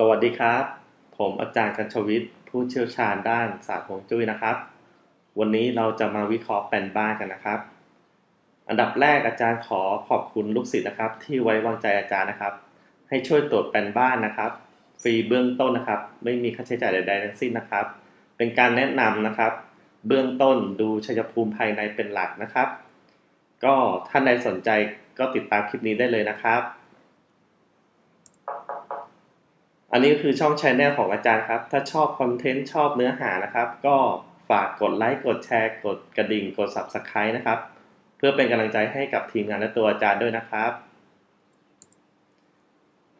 สวัสดีครับ ผมอาจารย์กัญชวิทย์ผู้เชี่ยวชาญด้านศาสตร์ฮวงจุ้ยนะครับ วันนี้เราจะมาวิเคราะห์แปลนบ้านกันนะครับ อันดับแรกอาจารย์ขอขอบคุณลูกศิษย์นะครับ ที่ไว้วางใจอาจารย์นะครับ ให้ช่วยตรวจแปลนบ้านนะครับ ฟรีเบื้องต้นนะครับ ไม่มีค่าใช้จ่ายใดๆทั้งสิ้นนะครับ เป็นการแนะนำนะครับ เบื้องต้นดูชัยภูมิภายในเป็นหลักนะครับ ก็ท่านใดสนใจก็ติดตามคลิปนี้ได้เลยนะครับ อันนี้ก็คือช่องชแนลของอาจารย์ครับ ถ้าชอบคอนเทนต์ชอบเนื้อหานะครับ ก็ฝากกดไลค์กดแชร์ กดกระดิ่ง กด Subscribe นะครับ เพื่อเป็นกำลังใจให้กับทีมงานและตัวอาจารย์ด้วยนะครับ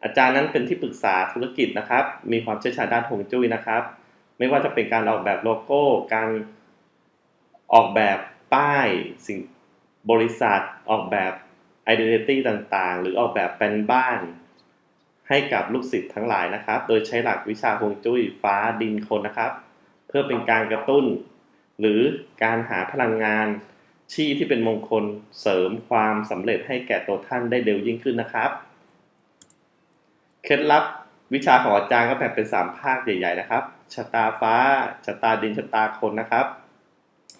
อาจารย์นั้นเป็นที่ปรึกษาธุรกิจนะครับ มีความเชี่ยวชาญด้านฮวงจุ้ยนะครับ ไม่ว่าจะเป็นการออกแบบโลโก้ การออกแบบป้ายสิ่งบริษัทออกแบบ identity ต่างๆ หรือออกแบบเป็นบ้าน ให้กับลูกศิษย์ทั้งหลายนะครับ โดยใช้หลักวิชาฮวงจุ้ยฟ้าดินคนนะครับ เพื่อเป็นการกระตุ้น หรือการหาพลังงานที่ที่เป็นมงคลเสริมความสำเร็จให้แก่ตัวท่านได้เร็วยิ่งขึ้นนะครับเคล็ดลับวิชาของอาจารย์ก็แบ่งเป็นสามภาคใหญ่ ๆ นะครับชะตาฟ้าชะตาดินชะตาคนนะครับ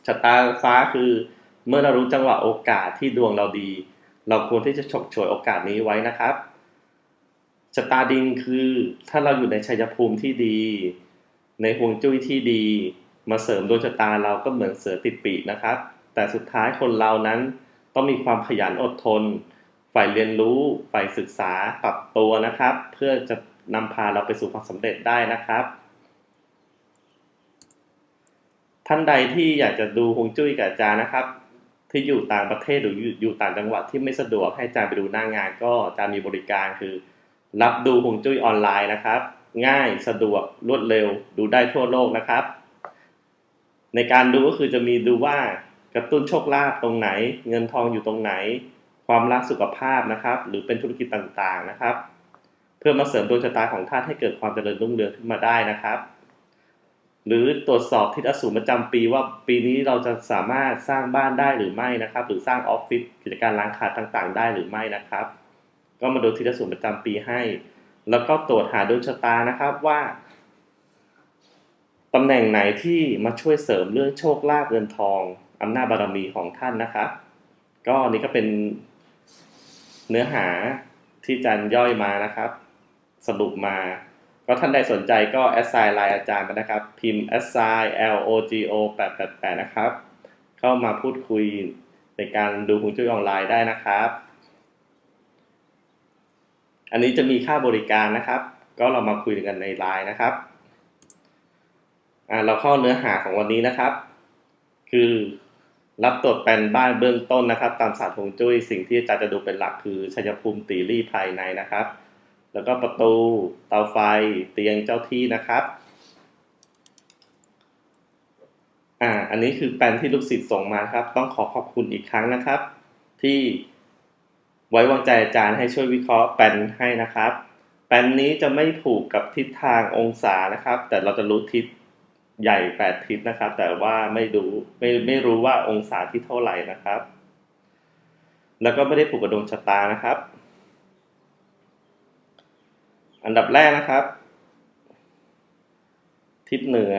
ชะตาฟ้าคือเมื่อเรารู้จังหวะโอกาสที่ดวงเราดี เราควรที่จะฉกฉวยโอกาสนี้ไว้นะครับ ชะตาดินคือถ้าเราอยู่ในชัยภูมิที่ดี ในห่วงจุ้ยที่ดี มาเสริมดวงชะตาเราก็เหมือนเสือติดปีกนะครับ แต่สุดท้ายคนเรานั้นต้องมีความขยันอดทน ฝ่ายเรียนรู้ ฝ่ายศึกษาปรับตัวนะครับ เพื่อจะนำพาเราไปสู่ความสำเร็จได้นะครับ ท่านใดที่อยากจะดูฮวงจุ้ยกับอาจารย์นะครับ ที่อยู่ต่างประเทศหรืออยู่อยู่ต่างจังหวัดที่ไม่สะดวกให้อาจารย์ไปดูหน้างาน ก็อาจารย์มีบริการคือ รับดูฮวงจุ้ยออนไลน์นะครับ ง่ายสะดวกรวดเร็ว ดูได้ทั่วโลกนะครับ ในการดูก็คือจะมีดูว่ากระตุ้นโชคลาภตรงไหน เงินทองอยู่ตรงไหน ความรักสุขภาพนะครับ หรือเป็นธุรกิจต่างๆนะครับ เพื่อมาเสริมดวงชะตาของท่านให้เกิดความเจริญรุ่งเรืองขึ้นมาได้นะครับ หรือตรวจสอบทิศอสูรประจำปีว่าปีนี้เราจะสามารถสร้างบ้านได้หรือไม่นะครับ หรือสร้างออฟฟิศกิจการล้างขาต่างๆ ได้หรือไม่นะครับ ก็มาดูทิศอสูรประจำปีให้ แล้วก็ตรวจหาดวงชะตานะครับว่าตำแหน่งไหนที่มาช่วยเสริมเรื่องโชคลาภเงินทองอำนาจบารมีของท่านนะครับ ก็นี่ก็เป็นเนื้อหาที่อาจารย์ย่อยมานะครับ สรุปมา ก็ท่านใดสนใจก็แอดไซน์ไลน์อาจารย์มานะครับ พิมพ์แอดไซน์ L O G O 888นะครับ เข้ามาพูดคุยในการดูฮวงจุ้ยออนไลน์ได้นะครับ อันนี้จะมีค่าบริการนะครับ ก็เรามาคุยกันในไลน์นะครับอ่าเราเข้าเนื้อหาของวันนี้นะครับ คือรับตรวจแปลนบ้านเบื้องต้นนะครับ ตามศาสตร์ฮวงจุ้ยสิ่งที่อาจารย์จะดูเป็นหลักคือชัยภูมิตีรี่ภายในนะครับ แล้วก็ประตูเตาไฟเตียงเจ้าที่นะครับอ่าอันนี้คือแปลนที่ลูกศิษย์ส่งมาครับ ต้องขอขอบคุณอีกครั้งนะครับ ที่ ไว้วางใจอาจารย์ให้ช่วยวิเคราะห์แปลนให้นะครับ แปลนนี้จะไม่ผูกกับทิศทางองศานะครับ แต่เราจะรู้ทิศใหญ่แปดทิศนะครับ แต่ว่าไม่ดูไม่ไม่รู้ว่าองศาที่เท่าไหร่นะครับ แล้วก็ไม่ได้ผูกกับดวงชะตานะครับ อันดับแรกนะครับ ทิศเหนือ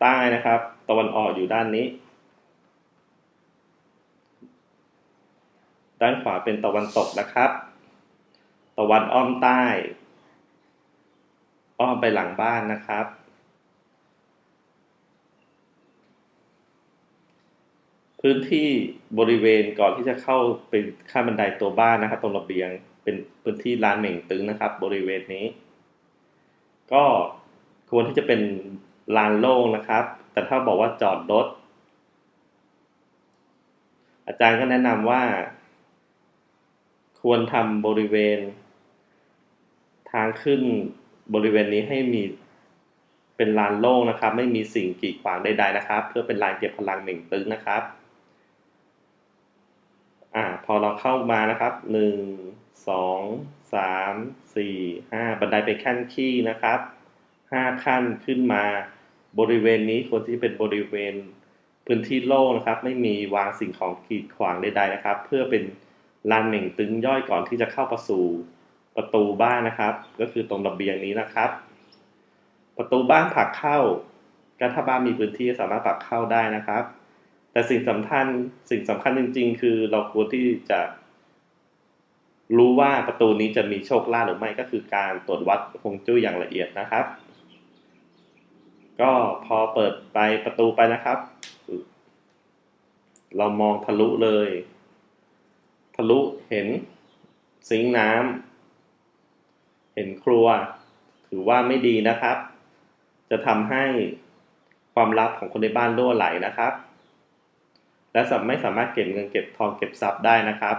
ใต้นะครับ ตะวันออกอยู่ด้านนี้ ด้านขวาเป็นตะวันตกนะครับ ตะวันอ้อมใต้ อ้อมไปหลังบ้านนะครับ พื้นที่บริเวณก่อนที่จะเข้าไปข้ามบันไดตัวบ้านนะครับ ตรงระเบียงเป็นพื้นที่ลานเหม่งตึงนะครับ บริเวณนี้ ก็ควรที่จะเป็นลานโล่งนะครับ แต่ถ้าบอกว่าจอดรถอาจารย์ก็แนะนำว่า ควรทำบริเวณ ทางขึ้นบริเวณนี้ให้มีเป็นลานโล่งนะครับ ไม่มีสิ่งกีดขวางใดๆนะครับ เพื่อเป็นลานเก็บพลังเหม่งตึงนะครับอ่าพอเราเข้ามานะครับหนึ่งสองสามสี่ห้าบันไดเป็นขั้นขี้นะครับห้าขั้นขึ้นมา บริเวณนี้ควรที่เป็นบริเวณพื้นที่โล่งนะครับ ไม่มีวางสิ่งของกีดขวางใดๆนะครับ เพื่อเป็น ลานเหม่งตึงย่อยก่อนที่จะเข้าประสู่ประตูบ้านนะครับ ก็คือตรงระเบียงนี้นะครับ ประตูบ้านผลักเข้าก็ถ้าบ้านมีพื้นที่สามารถผลักเข้าได้นะครับ แต่สิ่งสำคัญสิ่งสำคัญจริง ๆ คือเราควรที่จะ รู้ว่าประตูนี้จะมีโชคลาภหรือไม่ก็คือการตรวจวัดฮวงจุ้ยอย่างละเอียดนะครับ ก็พอเปิดไปประตูไปนะครับ เรามองทะลุเลย ทะลุเห็นซิงน้ำเห็นครัว ถือว่าไม่ดีนะครับ จะทำให้ความลับของคนในบ้านรั่วไหลนะครับ และสามไม่สามารถเก็บเงินเก็บทองเก็บทรัพย์ได้นะครับ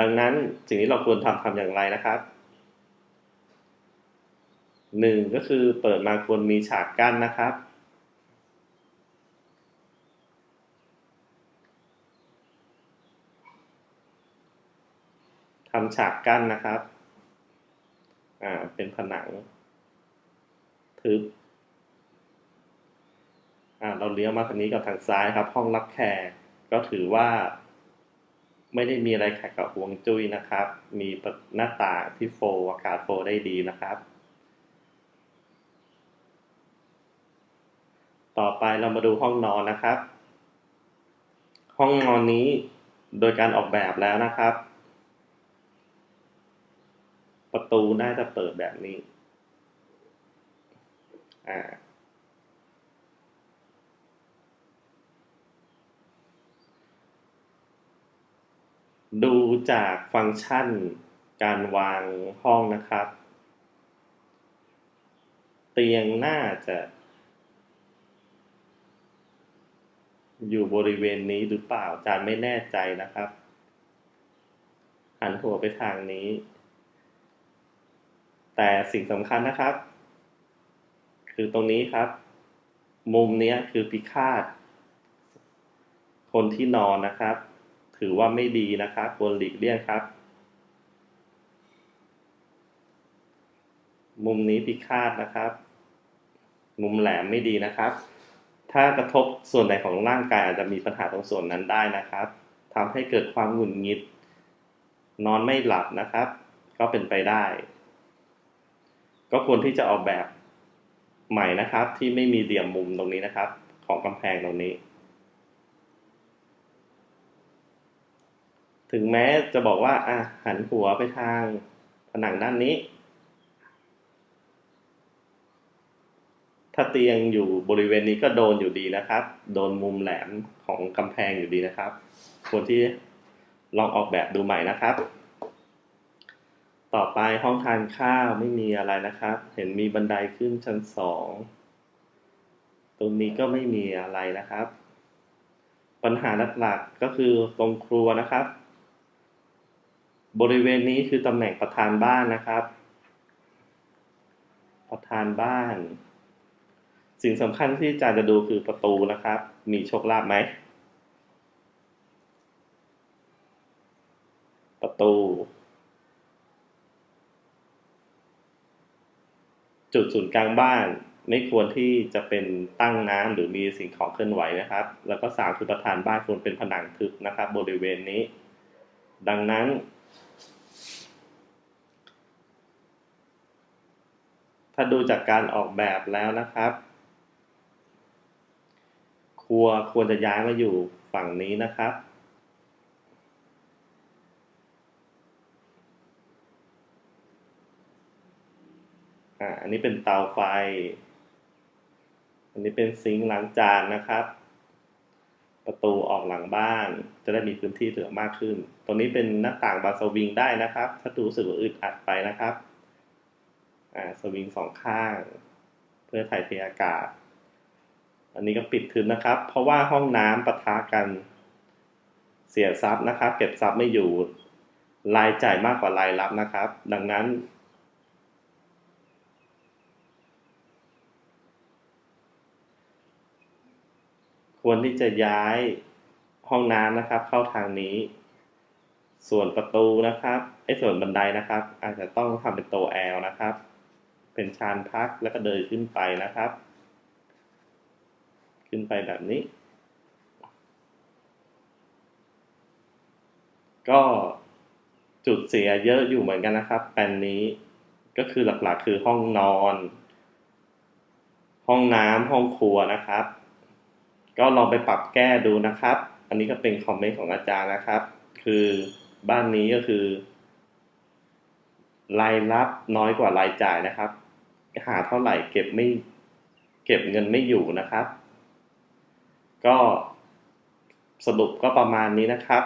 ดังนั้นสิ่งที่เราควรทำทำอย่างไรนะครับหนึ่งก็คือเปิดมาควรมีฉากกั้นนะครับ ทำฉากกั้นนะครับ อ่า เป็นผนัง ทึบ อ่า เราเลี้ยวมาทางนี้กับทางซ้ายครับ ห้องรับแขก ก็ถือว่า ไม่ได้มีอะไรขัดกับห่วงจุ้ยนะครับ มีหน้าต่างที่โฟอากาศโฟได้ดีนะครับ ต่อไปเรามาดูห้องนอนนะครับ ห้องนอนนี้โดยการออกแบบแล้วนะครับ ประตูน่าจะเปิดแบบนี้ อ่า ดูจากฟังก์ชันการวางห้องนะครับ เตียงน่าจะ อยู่บริเวณนี้หรือเปล่าจานไม่แน่ใจนะครับ หันหัวไปทางนี้ แต่สิ่งสำคัญนะครับ คือตรงนี้ครับ มุมนี้คือพิฆาต คนที่นอนนะครับ ถือว่าไม่ดีนะครับควรหลีกเลี่ยงครับ มุมนี้พิฆาตนะครับ มุมแหลมไม่ดีนะครับ ถ้ากระทบส่วนใดของร่างกายอาจจะมีปัญหาตรงส่วนนั้นได้นะครับทำให้เกิดความหงุดหงิด นอนไม่หลับนะครับ ก็เป็นไปได้ ก็ควรที่จะออกแบบใหม่นะครับ ที่ไม่มีเหลี่ยมมุมตรงนี้นะครับ ของกำแพงตรงนี้ ถึงแม้จะบอกว่าอะหันหัวไปทางผนังด้านนี้ ถ้าเตียงอยู่บริเวณนี้ก็โดนอยู่ดีนะครับ โดนมุมแหลมของกำแพงอยู่ดีนะครับ ควรที่ลองออกแบบดูใหม่นะครับ ต่อไปห้องทานข้าวไม่มีอะไรนะครับ เห็นมีบันไดขึ้นชั้นสอง ตรงนี้ก็ไม่มีอะไรนะครับ ปัญหาหลักๆก็คือตรงครัวนะครับ บริเวณนี้คือตำแหน่งประธานบ้านนะครับ ประธานบ้าน สิ่งสำคัญที่อาจารย์จะดูคือประตูนะครับ มีโชคลาภไหม ประตู จุดศูนย์กลางบ้านไม่ควรที่จะเป็นตั้งน้ำหรือมีสิ่งของเคลื่อนไหวนะครับ แล้วก็สามคือประธานบ้านควรเป็นผนังทึบนะครับ บริเวณนี้ ดังนั้น ถ้าดูจากการออกแบบแล้วนะครับ ครัวควรจะย้ายมาอยู่ฝั่งนี้นะครับ อ่าอันนี้เป็นเตาไฟ อันนี้เป็นซิงค์ล้างจานนะครับ ประตูออกหลังบ้าน จะได้มีพื้นที่เหลือมากขึ้น ตรงนี้เป็นหน้าต่างบานสวิงได้นะครับ ถ้าดูสึกว่าอึดอัดไปนะครับอ่าสวิงสองข้าง เพื่อถ่ายเทอากาศ อันนี้ก็ปิดทึบนะครับ เพราะว่าห้องน้ำปะทะกันเสียทรัพย์นะครับ เก็บทรัพย์ไม่อยู่รายจ่ายมากกว่ารายรับนะครับ ดังนั้น ควรที่จะย้ายห้องน้ำนะครับ เข้าทางนี้ ส่วนประตูนะครับไอ้ส่วนบันไดนะครับ อาจจะต้องทำเป็นโตแอลนะครับ เป็นชานพักแล้วก็เดินขึ้นไปนะครับ ขึ้นไปแบบนี้ ก็จุดเสียเยอะอยู่เหมือนกันนะครับแปลนนี้ก็คือหลักๆคือห้องนอน ห้องน้ำห้องครัวนะครับ ก็ลองไปปรับแก้ดูนะครับ อันนี้ก็เป็นคอมเมนต์ของอาจารย์นะครับ คือบ้านนี้ก็คือ รายรับน้อยกว่ารายจ่ายนะครับ หาเท่าไหร่เก็บไม่ เก็บเงินไม่อยู่นะครับ ก็สรุปก็ประมาณนี้นะครับ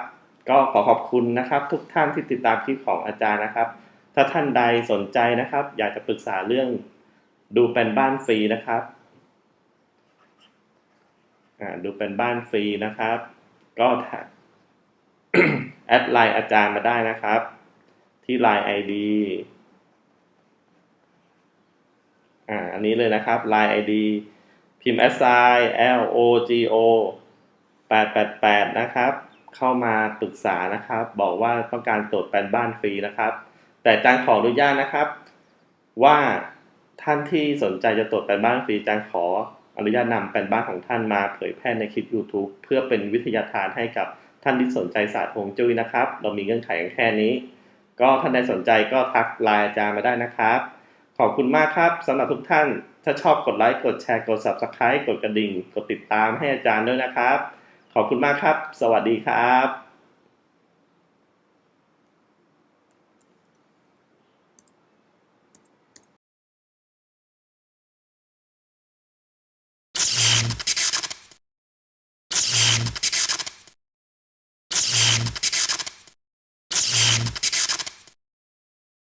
ก็ขอขอบคุณนะครับ ทุกท่านที่ติดตามคลิปของอาจารย์นะครับ ถ้าท่านใดสนใจนะครับ อยากจะปรึกษาเรื่องดูเป็นบ้านฟรีนะครับ ดูเป็นบ้านฟรีนะครับ ก็แอดไลน์อาจารย์มาได้นะครับ ที่ไลน์ ID อ่าอันนี้เลยนะครับ Line ID พิมพ์ s i L O G O 888 นะครับ เข้ามาปรึกษานะครับ บอกว่าต้องการตรวจแปลนบ้านฟรีนะครับ แต่จารย์ขออนุญาตนะครับ ว่าท่านที่สนใจจะตรวจแปลนบ้านฟรีจารย์ขอ อนุญาตนำแปลนบ้านของท่านมาเผยแพร่ในคลิป YouTube เพื่อเป็นวิทยาทานให้กับท่านที่สนใจศาสตร์ฮวงจุ้ยนะครับ เรามีเงื่อนไขแค่นี้ ก็ท่านใดสนใจก็ทักไลน์อาจารย์มาได้นะครับ ขอบคุณมากครับสำหรับทุกท่าน ถ้าชอบกดไลค์กดแชร์กด Subscribe กดกระดิ่ง กดติดตามให้อาจารย์ด้วยนะครับ ขอบคุณมากครับ สวัสดีครับ